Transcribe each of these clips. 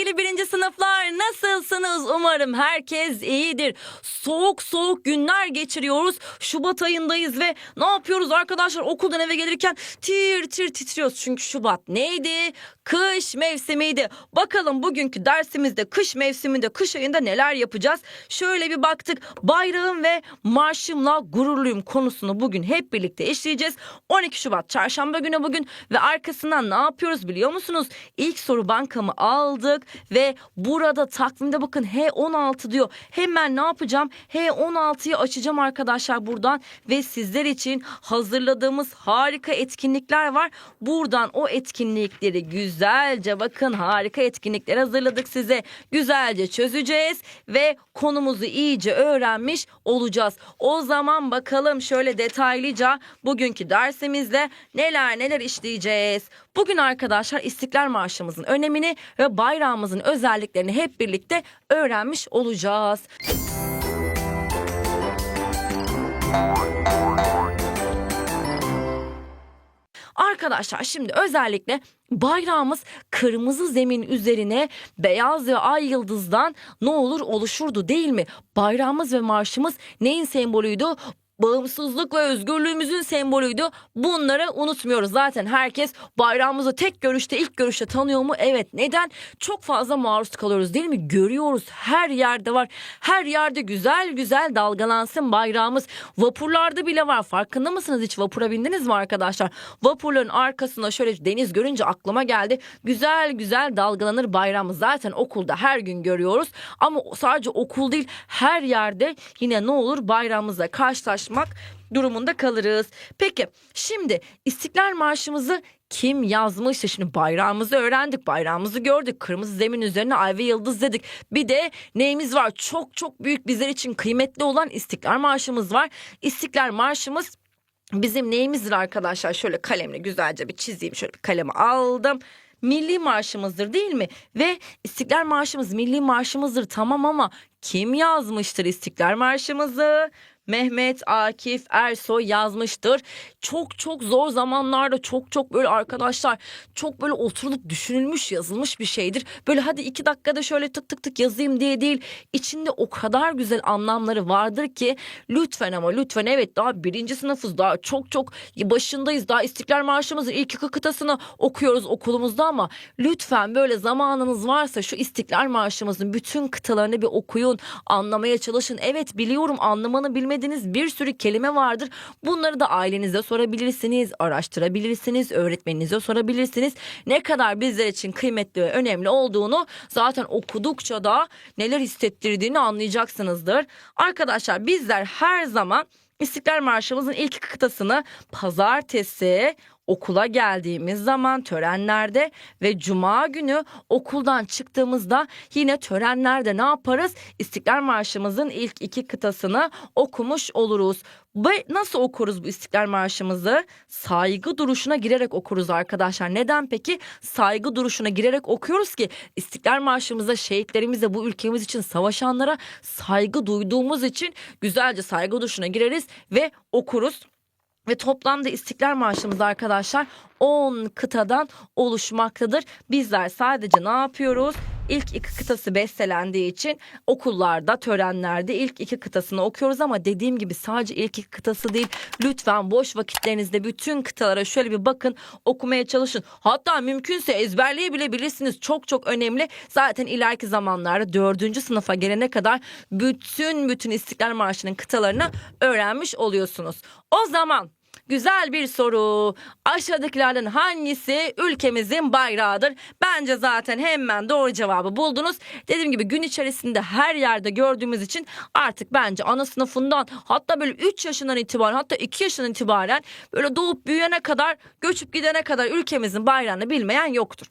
Sevgili birinci sınıflar nasılsınız? Umarım herkes iyidir. Soğuk soğuk günler geçiriyoruz. Şubat ayındayız ve ne yapıyoruz arkadaşlar? Okuldan eve gelirken tir tir titriyoruz. Çünkü Şubat neydi? Kış mevsimiydi. Bakalım bugünkü dersimizde kış mevsiminde, kış ayında neler yapacağız? Şöyle bir baktık. Bayrağım ve marşımla gururluyum konusunu bugün hep birlikte işleyeceğiz. 12 Şubat çarşamba günü bugün ve arkasından ne yapıyoruz biliyor musunuz? İlk soru bankamı aldık ve burada takvimde bakın H16 diyor. Hemen ne yapacağım? H16'yı açacağım arkadaşlar buradan ve sizler için hazırladığımız harika etkinlikler var. Buradan o etkinlikleri güzelce bakın harika etkinlikler hazırladık size. Güzelce çözeceğiz ve konumuzu iyice öğrenmiş olacağız. O zaman bakalım şöyle detaylıca bugünkü dersimizde neler neler işleyeceğiz. Bugün arkadaşlar İstiklal Marşımızın önemini ve bayrağımızın özelliklerini hep birlikte öğrenmiş olacağız. Arkadaşlar şimdi özellikle bayrağımız kırmızı zemin üzerine beyaz ve ay yıldızdan ne olur oluşurdu değil mi? Bayrağımız ve marşımız neyin sembolüydü? Bağımsızlık ve özgürlüğümüzün sembolüydü. Bunları unutmuyoruz. Zaten herkes bayrağımızı tek görüşte ilk görüşte tanıyor mu? Evet. Neden? Çok fazla maruz kalıyoruz değil mi? Görüyoruz. Her yerde var. Her yerde güzel güzel dalgalansın bayrağımız. Vapurlarda bile var. Farkında mısınız? Hiç vapura bindiniz mi arkadaşlar? Vapurların arkasında şöyle deniz görünce aklıma geldi. Güzel güzel dalgalanır bayrağımız. Zaten okulda her gün görüyoruz. Ama sadece okul değil her yerde yine ne olur bayrağımızla karşılaşmak durumunda kalırız. Peki şimdi İstiklal Marşımızı kim yazmıştı? Şimdi bayrağımızı öğrendik, bayrağımızı gördük. Kırmızı zemin üzerine ay ve yıldız dedik. Bir de neyimiz var? Çok çok büyük bizler için kıymetli olan İstiklal Marşımız var. İstiklal Marşımız bizim neyimizdir arkadaşlar? Şöyle kalemle güzelce bir çizeyim. Şöyle bir kalemi aldım milli marşımızdır değil mi? Ve İstiklal Marşımız milli marşımızdır tamam ama kim yazmıştır İstiklal Marşımızı? Mehmet Akif Ersoy yazmıştır. Çok çok zor zamanlarda çok çok böyle arkadaşlar çok böyle oturulup düşünülmüş yazılmış bir şeydir. Böyle hadi iki dakikada şöyle tık tık tık yazayım diye değil. İçinde o kadar güzel anlamları vardır ki lütfen ama lütfen evet daha birinci sınıfız daha çok çok başındayız. Daha İstiklal Marşımızın ilk iki kıtasını okuyoruz okulumuzda ama lütfen böyle zamanınız varsa şu İstiklal Marşımızın bütün kıtalarını bir okuyun anlamaya çalışın. Evet biliyorum anlamanı bilmediğiniz bir sürü kelime vardır. Bunları da ailenize sorabilirsiniz, araştırabilirsiniz, öğretmeninize sorabilirsiniz. Ne kadar bizler için kıymetli ve önemli olduğunu zaten okudukça da neler hissettirdiğini anlayacaksınızdır. Arkadaşlar bizler her zaman İstiklal Marşımızın ilk kıtasını pazartesi okula geldiğimiz zaman törenlerde ve cuma günü okuldan çıktığımızda yine törenlerde ne yaparız? İstiklal Marşımızın ilk iki kıtasını okumuş oluruz. Ve nasıl okuruz bu İstiklal Marşımızı? Saygı duruşuna girerek okuruz arkadaşlar. Neden peki? Saygı duruşuna girerek okuyoruz ki İstiklal Marşımızda şehitlerimize bu ülkemiz için savaşanlara saygı duyduğumuz için güzelce saygı duruşuna gireriz ve okuruz. Ve toplamda İstiklal Marşımız arkadaşlar 10 kıtadan oluşmaktadır. Bizler sadece ne yapıyoruz? İlk iki kıtası bestelendiği için okullarda, törenlerde ilk iki kıtasını okuyoruz ama dediğim gibi sadece ilk iki kıtası değil. Lütfen boş vakitlerinizde bütün kıtalara şöyle bir bakın, okumaya çalışın. Hatta mümkünse ezberleyebilirsiniz. Çok çok önemli. Zaten ileriki zamanlarda dördüncü sınıfa gelene kadar bütün bütün İstiklal Marşı'nın kıtalarını öğrenmiş oluyorsunuz. O zaman Güzel bir soru. Aşağıdakilerden hangisi ülkemizin bayrağıdır? Bence zaten hemen doğru cevabı buldunuz. Dediğim gibi gün içerisinde her yerde gördüğümüz için artık bence ana sınıfından hatta böyle 3 yaşından itibaren hatta 2 yaşından itibaren böyle doğup büyüyene kadar göçüp gidene kadar ülkemizin bayrağını bilmeyen yoktur.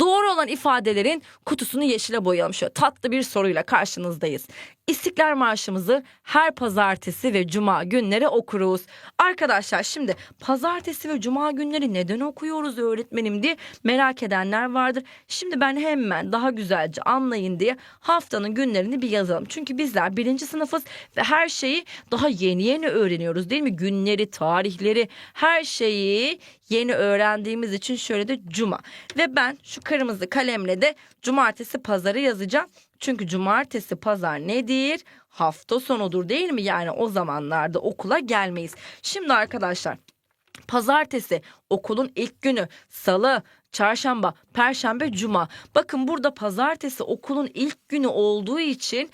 Doğru olan ifadelerin kutusunu yeşile boyayalım. Şöyle tatlı bir soruyla karşınızdayız. İstiklal Marşımızı her pazartesi ve cuma günleri okuruz. Arkadaşlar şimdi pazartesi ve cuma günleri neden okuyoruz öğretmenim diye merak edenler vardır. Şimdi ben hemen daha güzelce anlayın diye haftanın günlerini bir yazalım. Çünkü bizler birinci sınıfız ve her şeyi daha yeni yeni öğreniyoruz değil mi? Günleri, tarihleri, her şeyi yeni öğrendiğimiz için şöyle de cuma. Ve ben şu kırmızı kalemle de cumartesi pazarı yazacağım. Çünkü cumartesi pazar nedir? Hafta sonudur değil mi? Yani o zamanlarda okula gelmeyiz. Şimdi arkadaşlar Pazartesi okulun ilk günü, salı, çarşamba, perşembe, cuma. Bakın burada pazartesi okulun ilk günü olduğu için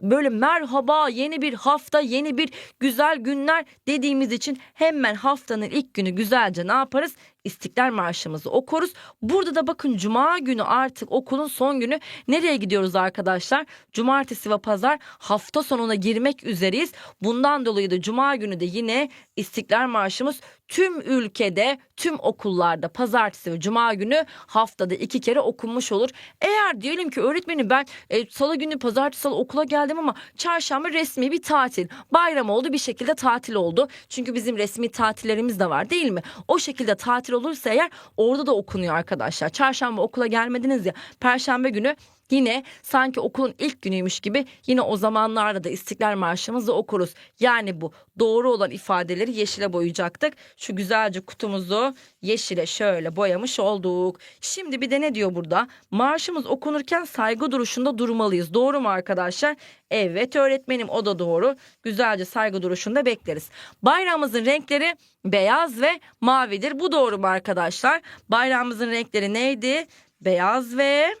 böyle merhaba yeni bir hafta, yeni bir güzel günler dediğimiz için hemen haftanın ilk günü güzelce ne yaparız? İstiklal Marşımızı okuruz. Burada da bakın cuma günü artık okulun son günü. Nereye gidiyoruz arkadaşlar? Cumartesi ve pazar hafta sonuna girmek üzereyiz. Bundan dolayı da cuma günü de yine İstiklal Marşımız tüm ülkede, tüm okullarda pazartesi ve cuma günü haftada iki kere okunmuş olur. Eğer diyelim ki öğretmenim ben e, salı günü pazartesi salı okula geldim ama çarşamba resmi bir tatil. Bayram oldu bir şekilde tatil oldu. Çünkü bizim resmi tatillerimiz de var değil mi? O şekilde tatil olursa eğer orada da okunuyor arkadaşlar. Çarşamba okula gelmediniz ya perşembe günü Yine sanki okulun ilk günüymüş gibi yine o zamanlarda da İstiklal Marşımızı okuruz. Yani bu doğru olan ifadeleri yeşile boyayacaktık. Şu güzelce kutumuzu yeşile şöyle boyamış olduk. Şimdi bir de ne diyor burada? Marşımız okunurken saygı duruşunda durmalıyız. Doğru mu arkadaşlar? Evet öğretmenim o da doğru. Güzelce saygı duruşunda bekleriz. Bayrağımızın renkleri beyaz ve mavidir. Bu doğru mu arkadaşlar? Bayrağımızın renkleri neydi? Beyaz ve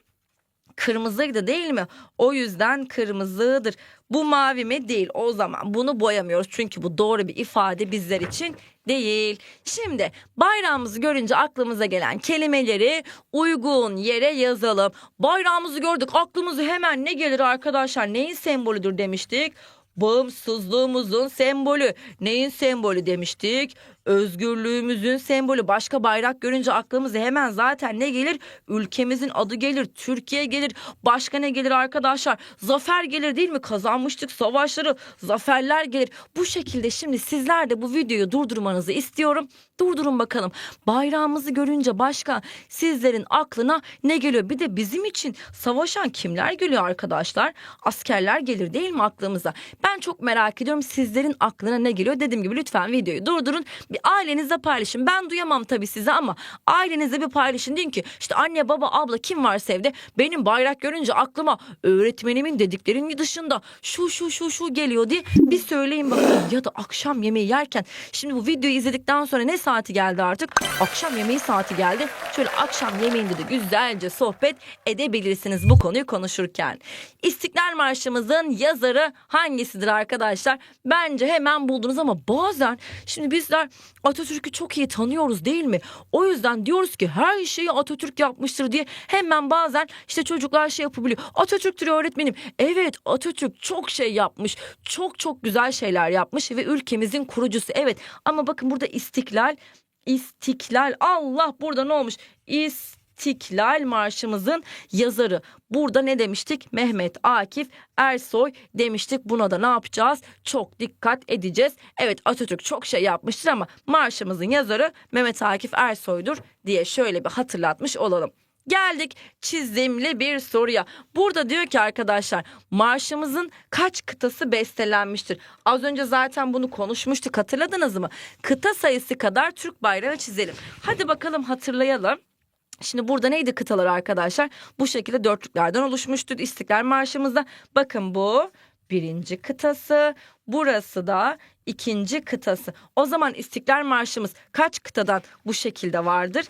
kırmızıydı değil mi? O yüzden kırmızıdır. Bu mavi mi? Değil. O zaman bunu boyamıyoruz. Çünkü bu doğru bir ifade bizler için değil. Şimdi bayrağımızı görünce aklımıza gelen kelimeleri uygun yere yazalım. Bayrağımızı gördük. Aklımıza hemen ne gelir arkadaşlar? Neyin sembolüdür demiştik? Bağımsızlığımızın sembolü. Neyin sembolü demiştik? Özgürlüğümüzün sembolü. Başka bayrak görünce aklımıza hemen zaten ne gelir? Ülkemizin adı gelir. Türkiye gelir. Başka ne gelir arkadaşlar? Zafer gelir değil mi? Kazanmıştık savaşları. Zaferler gelir. Bu şekilde şimdi sizler de bu videoyu durdurmanızı istiyorum. Durdurun bakalım. Bayrağımızı görünce başka sizlerin aklına ne geliyor? Bir de bizim için savaşan kimler geliyor arkadaşlar? Askerler gelir değil mi aklımıza? Ben çok merak ediyorum sizlerin aklına ne geliyor? Dediğim gibi lütfen videoyu durdurun. Bir ailenizle paylaşın. Ben duyamam tabii size ama ailenizle bir paylaşın. Deyin ki işte anne baba abla kim varsa evde benim bayrak görünce aklıma öğretmenimin dediklerinin dışında şu şu şu şu geliyor diye bir söyleyin bakalım. Ya da akşam yemeği yerken şimdi bu videoyu izledikten sonra ne saati geldi artık? Akşam yemeği saati geldi. Şöyle akşam yemeğinde de güzelce sohbet edebilirsiniz bu konuyu konuşurken. İstiklal Marşımızın yazarı hangisidir arkadaşlar? Bence hemen buldunuz ama bazen şimdi bizler Atatürk'ü çok iyi tanıyoruz değil mi? O yüzden diyoruz ki her şeyi Atatürk yapmıştır diye hemen bazen işte çocuklar şey yapabiliyor. Atatürk'tür öğretmenim. Evet Atatürk çok şey yapmış. Çok çok güzel şeyler yapmış ve ülkemizin kurucusu. Evet ama bakın burada istiklal İstiklal Allah burada ne olmuş? İstiklal Marşımızın yazarı. Burada ne demiştik? Mehmet Akif Ersoy demiştik. Buna da ne yapacağız? Çok dikkat edeceğiz. Evet Atatürk çok şey yapmıştır ama marşımızın yazarı Mehmet Akif Ersoy'dur diye şöyle bir hatırlatmış olalım. Geldik çizimli bir soruya. Burada diyor ki arkadaşlar marşımızın kaç kıtası bestelenmiştir? Az önce zaten bunu konuşmuştuk hatırladınız mı? Kıta sayısı kadar Türk bayrağı çizelim. Hadi bakalım hatırlayalım. Şimdi burada neydi kıtalar arkadaşlar? Bu şekilde dörtlüklerden oluşmuştur İstiklal Marşımızda. Bakın bu birinci kıtası, burası da ikinci kıtası. O zaman İstiklal Marşımız kaç kıtadan bu şekilde vardır?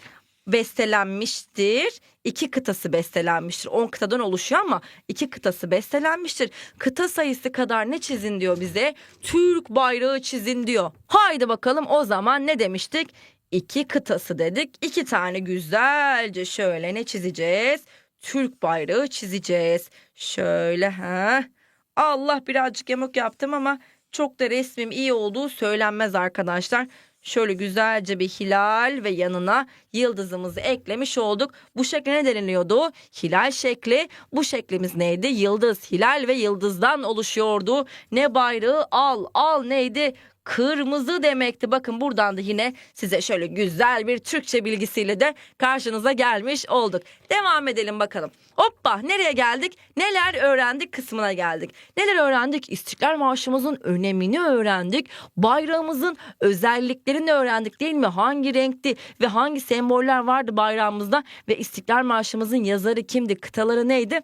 bestelenmiştir. İki kıtası bestelenmiştir. 10 kıtadan oluşuyor ama iki kıtası bestelenmiştir. Kıta sayısı kadar ne çizin diyor bize? Türk bayrağı çizin diyor. Haydi bakalım o zaman ne demiştik? İki kıtası dedik. İki tane güzelce şöyle ne çizeceğiz? Türk bayrağı çizeceğiz. Şöyle ha. Allah birazcık yamuk yaptım ama çok da resmim iyi olduğu söylenmez arkadaşlar. Şöyle güzelce bir hilal ve yanına yıldızımızı eklemiş olduk. Bu şekle ne deniliyordu? Hilal şekli. Bu şeklimiz neydi? Yıldız, hilal ve yıldızdan oluşuyordu. Ne bayrağı? Al, al neydi? Kırmızı demekti. Bakın buradan da yine size şöyle güzel bir Türkçe bilgisiyle de karşınıza gelmiş olduk. Devam edelim bakalım. Hoppa nereye geldik? Neler öğrendik kısmına geldik. Neler öğrendik? İstiklal Marşımızın önemini öğrendik. Bayrağımızın özelliklerini öğrendik değil mi? Hangi renkti ve hangi semboller vardı bayrağımızda ve İstiklal Marşımızın yazarı kimdi? Kıtaları neydi?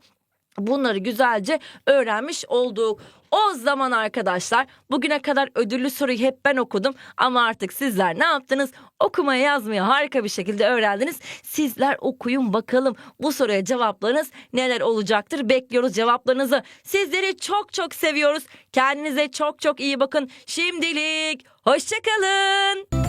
Bunları güzelce öğrenmiş olduk. O zaman arkadaşlar bugüne kadar ödüllü soruyu hep ben okudum ama artık sizler ne yaptınız? Okumaya yazmayı harika bir şekilde öğrendiniz. Sizler okuyun bakalım bu soruya cevaplarınız neler olacaktır? Bekliyoruz cevaplarınızı. Sizleri çok çok seviyoruz. Kendinize çok çok iyi bakın. Şimdilik hoşçakalın.